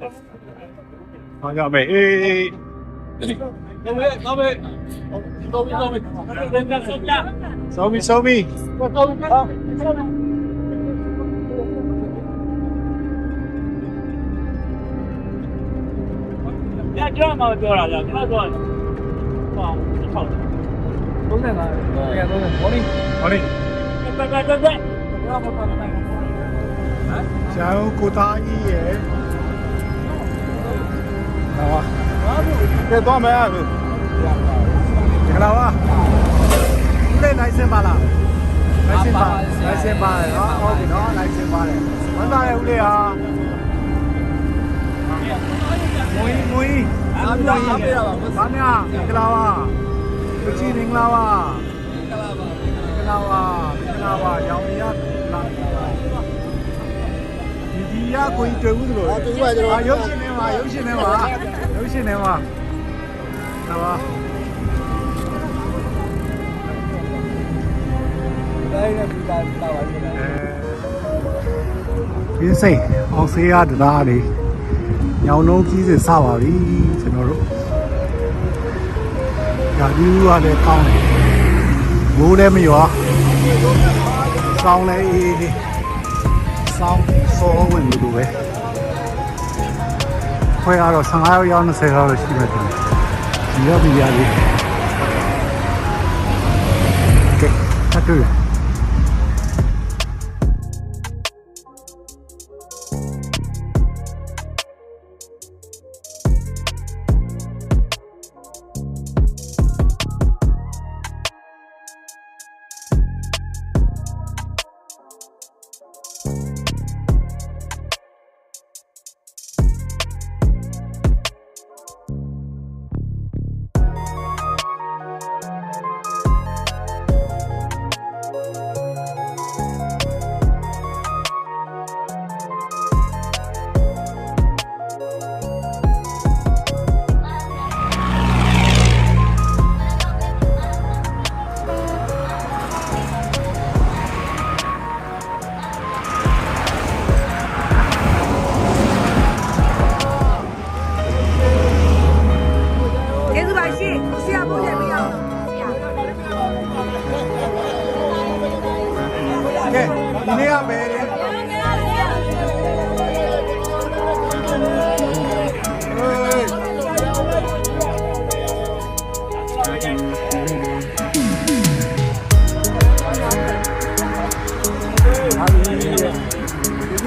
ဟောကြမယ်အေးအေးတော့ပဲတော့ပဲတော့ပဲတော့ပဲတော့ပဲဆုံးကြစောမီစောမီတော့ပဲရကြမှာပြောတာလားကျွန်တော်တော့ဟောဟုတ်တယ်ဘုန်းနဲ့ကပြန်တော့ဘောင်း ဟောနေတက်တက်တက်တက်ဘာမှမလုပ်နိုင်ဘူးဟမ်ကျောင်းကိုသားကြီးရဲ့ဟာဘာလို့ကဲသွားမယ်အခုဒီကလာပါဦးလေးနိုင်စင်ပါလားနိုင်စင်ပါနိုင်စင်ပါတယ်နော်ဟုတ်ပြီနော်နိုင်စင်ပါတယ်ဝမ်းသာရဲ့ဦးလေးဟာမွေးမွေးအားပြအားပြပါဘာညာကလာပါလူကြီးမင်္ဂလာပါမင်္ဂလာပါမင်္ဂလာပါရောင်ရလာ ဒီဒီရကိုတွေ့ဘူးလို့တွေ့ပါကျွန်တော်ရုပ်ရှင်ထဲမှာရုပ်ရှင်ထဲမှာရုပ်ရှင်ထဲမှာဟာပါတိုင်းနဲ့ပြီးတာတာပါပြီလားပြင်းစိတ်အောင်ဆေးရတရားလေးညောင်နှုံးကြီးစစပါပြီကျွန်တော်တို့ဓာတူးကလည်းကောင်းတယ်ဘိုးလည်းမရွာစောင်းလည်းအေးအေး စောင်းစောဝင်လို့ပဲခွဲကတော့15ရောက်20ရောက်ရှိမှတယ်ဒီရောက်ပြီရလေးကဲတတ်တွေ့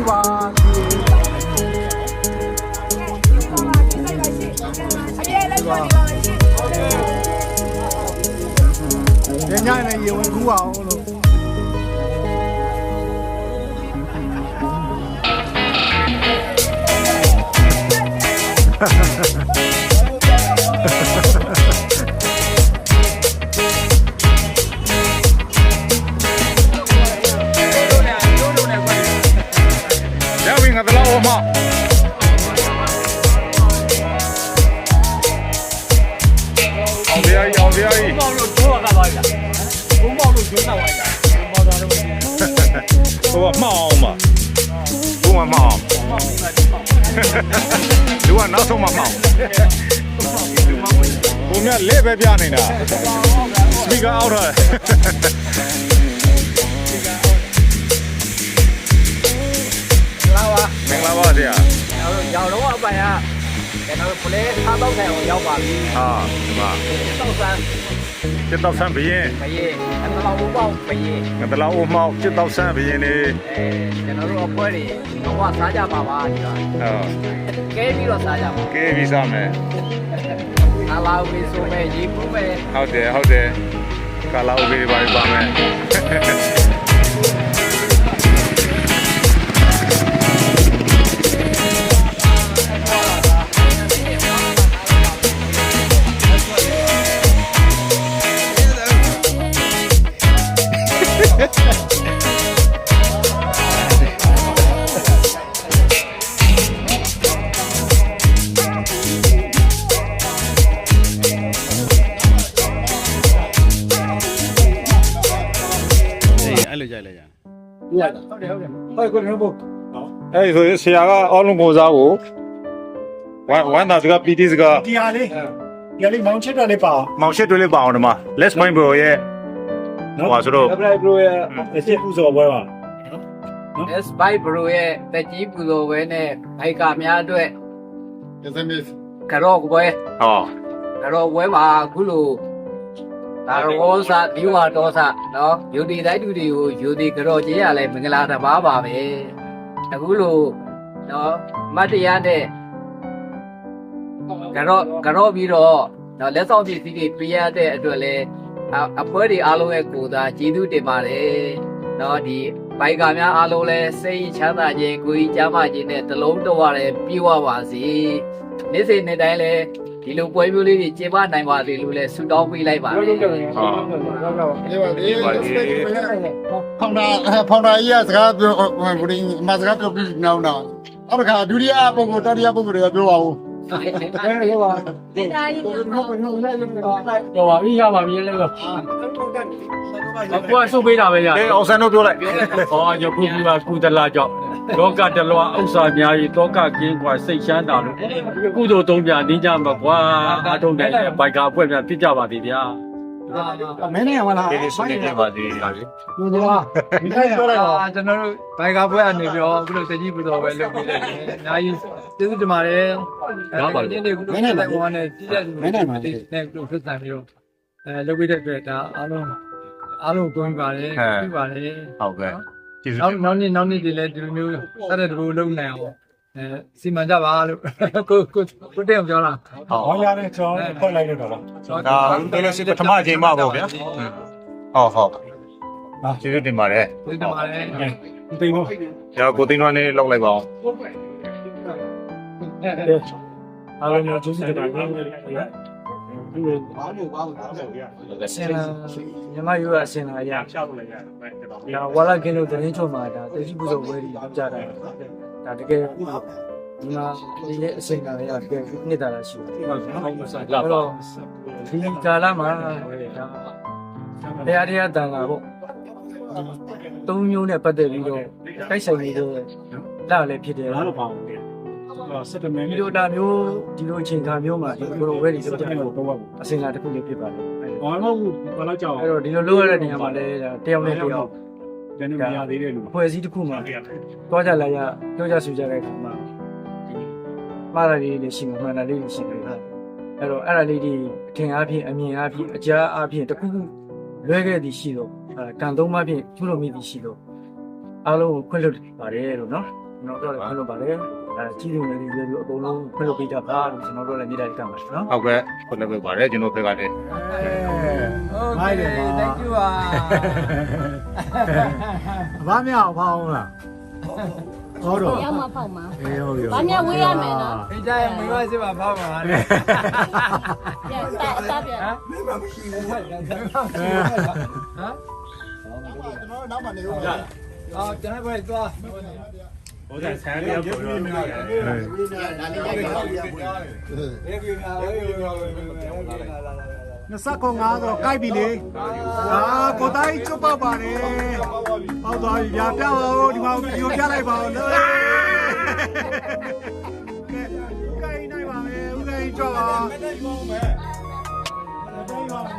က်ပါပါရှင်ညညနဲ့ရေဝင်ကူးအောင်လို့ရ ဝင်ငါတော့အမအောင်ရည်အောင်ရည်ဘုံမောင်လို့ထိုးရတာပါလားဘုံမောင်လို့ကျိုးတာပါလားဘုံမောင်သားတော့ဟိုကမှောင်မှာဘုံကမှောင်မောင်ကဒီမောင်လူကနောက်ဆုံးမှမှောင်ဘုံမြလက်ပဲပြနေတာစပီကာအောက်ထား ပါဆရာကျွန်တော်ရောင်တော့အပိုင်ကကျွန်တော်ပလဲထားတော့ဆိုင်အောင်ရောက်ပါပြီဟာဒီမှာတောက်ဆန်းစစ်တော့ဆန်းဘရင်မရေအတလောင်ဘောက်မရေငတလောက်အမောက်စစ်တော့ဆန်းဘရင်နေအဲကျွန်တော်တို့အဖွဲတွေတော့စားကြပါပါဒီကဟောကဲပြီးတော့စားကြပါကဲပြီးစားမယ်အလာဝေဆိုမဲ့ရေပူးမဲ့ဟုတ်တယ်ဟုတ်တယ်ကာလာအိုဘေးပါပါမယ် ဟုတ်တယ်ဟုတ်တယ်ဟုတ်ကိုရဘုတ်အဲ့ဒီဆိုရင်ဆရာကအောလုံးပုံစားကိုဝမ်းဝမ်းသာစကားပီတီစကားဒီဟာလေးဒီဟာလေးမောင်ချစ်တော်လေးပါအောင်မောင်ရှစ်တွေးလေးပါအောင်ဒီမှာ let's point bro ရဲ့ဟိုပါဆိုတော့ ဘရိုဘရိုရဲ့အစ်စ်ပူဇော်ပွဲပါ S Bike Pro ရဲ့တက်ကြီးပူဇော်ပွဲနဲ့ဘိုက်ကာများအတွက် SMS ကတော့ပွဲဟောကတော့ပွဲမှာအခုလို ဒါရောစာဒီဝါတော်စာနော်ယူဒီတိုက်တူတွေကိုယူဒီကတော့ကျေးရလဲမင်္ဂလာတစ်ပါးပါပဲအခုလိုနော်မတ်တရားနဲ့ကတော့ကတော့ပြီးတော့နော်လက်ဆောင်ပစ္စည်းတွေပေးရတဲ့အတွက်လဲအအဖွဲတွေအားလုံးရဲ့ကိုယ်သာကျေးဇူးတင်ပါတယ်နော်ဒီဘိုက်ကာများအားလုံးလဲစိတ်ချမ်းသာခြင်းကိုယ်ကြီးကျမ်းမာခြင်းနဲ့တလုံးတော်ရတယ်ပြေဝပါစေနေ့စဉ်နေ့တိုင်းလဲ ဒီလိုပွဲမျိုးလေးတွေကျင်းပနိုင်ပါစေလို့လဲဆုတောင်းပေးလိုက်ပါတယ်ဒီပါဒီဖောင်တာဖောင်တာကြီးကစကားပြောဘယ်လိုမစကားပြောပြီးနောက်တော့အောက်ကဒုတိယပုဂ္ဂိုလ်တ တိယပုဂ္ဂိုလ်တွေကပြောပါဦးတော့ပါပြီရပါပြီလည်းတော့အခုကဆုတ်ပေးတာပဲရအေးအောင်ဆန်တို့ပြောလိုက်ဟောညခုကကုသလာကြောင့်လောကတလွားဥစ္စာများကြီးတောကကင်းကွာစိတ်ချမ်းသာလို့ကုသိုလ်သုံးပြတင်းကြမှာကွာအထုံးတဲ့ဘိုက်ကာအဖွဲ့များပြစ်ကြပါသေးဗျာ မင်းနဲ့ဟောလားဒီနေ့ဆုနေနေပါသေးလားလူတော်ဒီတိုင်းပြောလိုက်ပါအာကျွန်တော်တို့ဘိုင်ကာပွဲအနေပြောအခုလိုတကြီးပူတော်ပဲလုပ်ပြီးတယ်။အများကြီးကျေးဇူးတင်ပါတယ်။ဒါပါလေ။ဒီကုလိုတိုင်ဝမ်နဲ့ကြည့်တဲ့လူတွေနဲ့ကုလိုဖြစ်ဆိုင်ပြီးတော့အဲလုပ်ပြီးတဲ့အတွက်ဒါအားလုံးအားလုံးကိုင်းပါတယ်ပြပါတယ်ဟုတ်ကဲ့ကျေးဇူး။နောက်နောက်နေ့နောက်နေ့ဒီလည်းဒီလိုမျိုးဆက်တဲ့တူလုပ်နိုင်အောင် အဲစီမံကြပါလို့ကိုကိုကိုတဲ့ပြောတာဟောရတယ်ကျွန်တော်ဖွင့်လိုက်လို့တော့ဒါတော်လို့ရှိပထမအချိန်မှပေါ့ဗျာဟုတ်ဟုတ်ဟာကျေးဇူးတင်ပါတယ်ကျေးဇူးတင်ပါတယ်သိဖို့ကျော်ကိုသိန်းဝမ်းလေးလောက်လိုက်ပါအောင်အားလုံးကိုကျေးဇူးတင်ပါတယ်ဆင်လာညီမယူရဆင်လာရဒါဝါလာကင်းလို့တင်းချုံမှာဒါတတိပူဇော်ပွဲကြီးလုပ်ကြတာ ဒါတကယ်ဒီမှာဒီရဲ့အစင်ကလည်းတကယ်နှစ်တာလာရှိတယ်အဲ့တော့ဒီကာလမှာဒါတရားတရားတန်လာပေါ့သုံးမျိုးနဲ့ပတ်သက်ပြီးတော့တိုက်ဆိုင်နေတဲ့လာလည်းဖြစ်တယ်အားလုံးပါအောင်စက်တမန်ဒီလိုတာမျိုးဒီလိုအချိန်ခါမျိုးမှာဒီလိုဝဲတွေလုပ်ကြတော့တော့ပါအစင်လာတစ်ခုလေးဖြစ်ပါတယ်ဘာမှမဟုတ်ဘာလို့ကြောက်အဲ့တော့ဒီလိုလုပ်ရတဲ့နေရာမှာလည်းတယောက်နဲ့တယောက် တနေ့မရသေးတဲ့လူအဖွဲ့အစည်းတစ်ခုမှာတွားကြလာရပြောကြဆိုကြတဲ့အခါမှာဒီမှားတာလေးတွေရှိမှမှန်တာလေးတွေရှိတယ်အဲ့တော့အဲ့ဒါလေးတွေအထင်အားဖြင့်အမြင်အားဖြင့်အကြားအားဖြင့်တစ်ခုခုလွဲခဲ့သည်ရှိတော့အဲကံသုံးပါးဖြင့်ကျူးလွန်မိသည်ရှိတော့အားလုံးကိုခွင့်လွှတ်ပါတယ်လို့နော်ကျွန်တော်တို့လည်းခွင့်လွှတ်ပါတယ် အဲကြီးတွေလည်းဒီလိုအကုန်လုံးခွင့်လွှတ်ပေးတာပါလို့ကျွန်တော်တို့လည်းမြေတားကမ်းပါတယ်နော်ဟုတ်ကဲ့ခုနကပါတယ်ကျွန်တော်ဘက်ကလည်းမိုက်တယ်ပါ thank you ပါဘာမြောက်ဖောင်းလားဟောတော့ရောက်မှဖောက်မှာအေးဟုတ်ပြီဘာများဝေးရမယ်နော်အကြရင်မိမစစ်ပါဖောက်ပါလေပြန်စအစားပြန်ကျွန်တော်နောက်မှနေဦးမယ်အော်ကျွန်တော်ပဲသွား ဟိုတဲ့ဆန်းပြောပြောပြောနှစ်ကောင်ငါတော့ကြိုက်ပြီလေဟာကိုတိုင်းကျွတ်ပေါက်ပါလေပေါက်သွားပြီဗျာပြပါဦးဒီမှာဗီဒီယိုပြလိုက်ပါဦးလို့ကဲဦးကိုင်းနိုင်ပါမယ်ဦးကိုင်းကြွပါမနေ့ကောင်းမယ်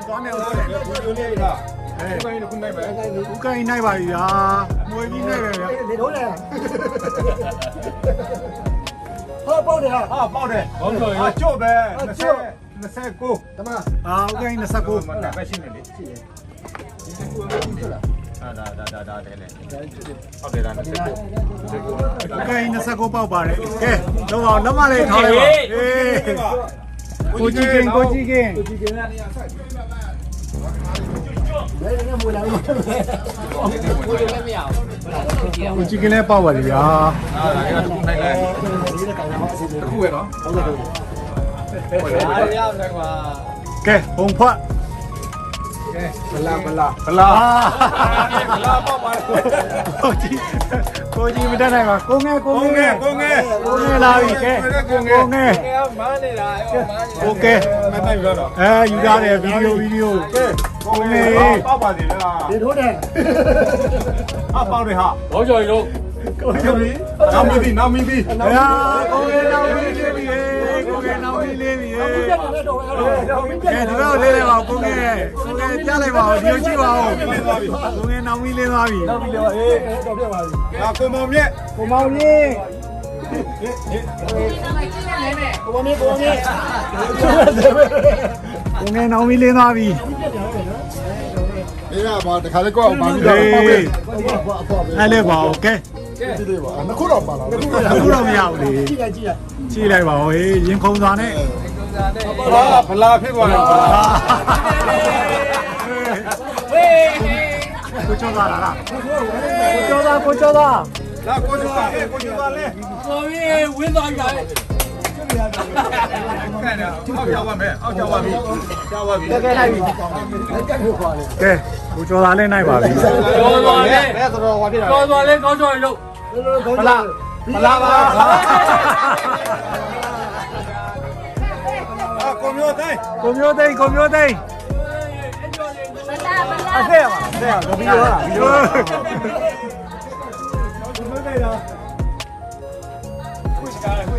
သွားမယ်ဦးကိုင်း ဦးကိုင်းနိုင်ပါပြီဗျာမွေပြီးနိုင်ပဲဗျာလေတော့လေဟောပေါက်တယ်ဟာပေါက်တယ်ဟုတ်ဆိုရင်ကျွတ်ပဲကျွတ်29တမအာဦးကိုင်း29မှပဲရှင်းတယ်လေဒါဒါဒါဒါဒါတယ်လေဟုတ်တယ်ဒါနဲ့ဆက်ကိုကဲ29ပေါက်ပါတယ်ကဲတော့အောင်လက်မလေးထားလိုက်ပါအေးကိုကြီးကင်ကိုကြီးကင်ကိုကြီးကင် လည်းပေါက်ပါလေဗျာ အားရရတယ်ကွာ ကဲဘုံဖွက်ဗလာဗလာဗလာဗလာပေါက်ပါကိုကြီးကိုကြီးမတတ်နိုင်ပါကိုငယ်ကိုငယ်ကိုငယ်ကိုငယ်လာပြီကဲကိုငယ်ကိုငယ် ကဲမန်းနေတာအဲ့မန်းနေ โอเคမနိုင်ရတော့အဲယူရတယ်ဗီဒီယိုဗီဒီယိုကဲ ကိုငယ်ပေါက်ပါသေးလားဒီထိုးတယ်ဟာပေါက်တယ်ဟာဘောကျော်ကြီးလို့ကိုကြီးနောက်မီဒီနောက်မီဒီဟာကိုငယ်နောက်မီဒီပြီနောက်ပြီးလေးပြီဟေးကဲဒီဘက်ကိုလေးလိုက်ပါဦးကိုငယ်ကိုငယ်ပြလိုက်ပါဦးဒီလိုကြည့်ပါဦးကိုငယ်နောက်ပြီးလေးသွားပြီနောက်ပြီးလေးပါဟေးတော့ပြပါပြီဟာကိုမောင်မြက်ကိုမောင်ကြီးကိုငယ်နောက်ပြီးလေးသွားပြီအေးပါတခါလေးကောက်ပါပြီးတော့ပေါ့ပဲအဲ့လေပါဦးကဲဒီလေးပါနှစ်ခုတော့ပါလားနှစ်ခုအခုတော့မရဘူးလေကြည့်လိုက်ကြည့်လိုက်ကြည့်လိုက်ပါဦးဟေးရင်ခုန်သွားနဲ့ဖလားဖလားဖြစ်သွားတယ်ဖလားကိုကျော်သားလားကိုကျော်သားကိုကျော်သားလာကိုကျပါလေကိုကျပါလေကိုကြီးဝင်းသွားပြီခန့်တယ်အောက်ရောက်ပါမယ်အောက်ရောက်ပါပြီရောက်ပါပြီကဲကိုကျော်သားလည်းနိုင်ပါပြီကျော်သွားလေအဲ့ဆိုတော့ဟောပြတာကျော်သွားလေကောင်းကျော်ရုပ်မလားမလားပါအာကိုမျိုးတိုင်းကိုမျိုးသိန်းကိုမျိုးသိန်းဘလာဘလာအဆက်ရပါဆက်ရဗီဒီယိုလားဗီဒီယိုဝစ်ကာ ပေါင်းပါလားဟုတ်တယ်ဝစ်ကာတော့ဒါရီကောဝစ်တာမဲရေးလာတယ်ဒါပြီကောင်းကျော်ရုပ်ပါဝီရဘလာရှိတယ်ရှိတယ်ကိုနေတော့ကိုနေဆိုဟာကိုတင်းသွား တာဟာကိုတင်းသွား ဗီဒီယိုလာတာဗီဒီယိုလာ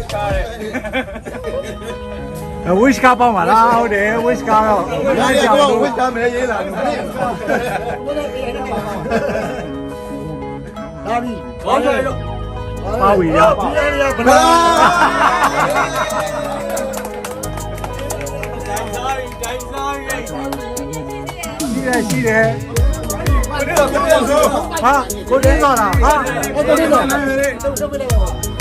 ကိုကျော်သွားရတယ်ဟုတ်ဟာပေါတယ်ဟေးဟေးဟေးပေါတယ်ပေါတယ်ကိုလာစီခဏ23ကျုပ်ပဲကျုပ်ပဲရောက်ပါဓာတ်မေးထားလိုက်ဟုတ်ရတော့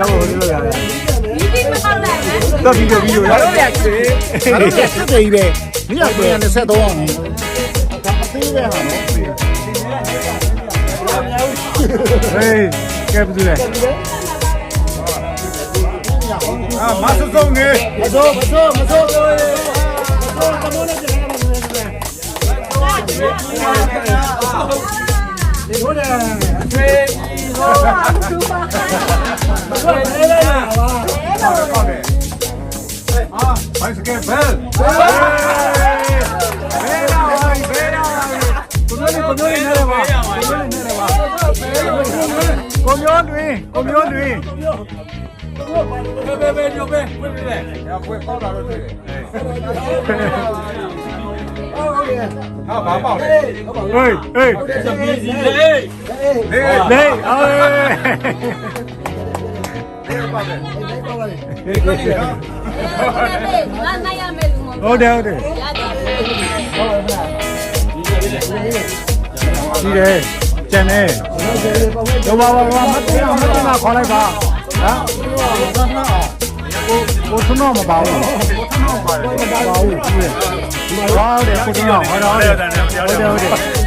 လို့လို့ရတယ်ဒီဒီမဟုတ်နိုင်ဘူးတော့ဗီဒီယိုဗီဒီယိုရတော့ရချေအဲ့ဒါစစ်တယ်ကြီးပဲမင်းကပြန်23အောင်ဒါအသေးပဲဟာနော် ဟေးကဲဘယ်သူလဲအာမဆဆုံနေမစိုးမစိုးမစိုးပေါတယ်အာဘိုင် တွင်ပဲပဲကျော်ပဲဝင်းပဲရပွဲပေါတာတော့တွေ့တယ်ဟာဘာပေါတယ်ဟေးဟေးသမီးစီလေလေလေအော်လေပေါတယ်ငါနိုင်ရမယ်လူမဟုတ်တယ်ဟုတ်တယ်ရတယ်ရှိတယ်ကျန်တယ်တော့ပါပါပါမတင်အောင်မတင်အောင်ခေါ်လိုက်ပါ ဟမ်ကိုကိုထွန်းတော့မပါဘူးကိုထွန်းတော့ပါတယ်မပါဘူးကြည့်ရဟုတ်တယ်ကိုထွန်းတော့ဟုတ်တယ်ဟုတ်တယ်ဟုတ်တယ်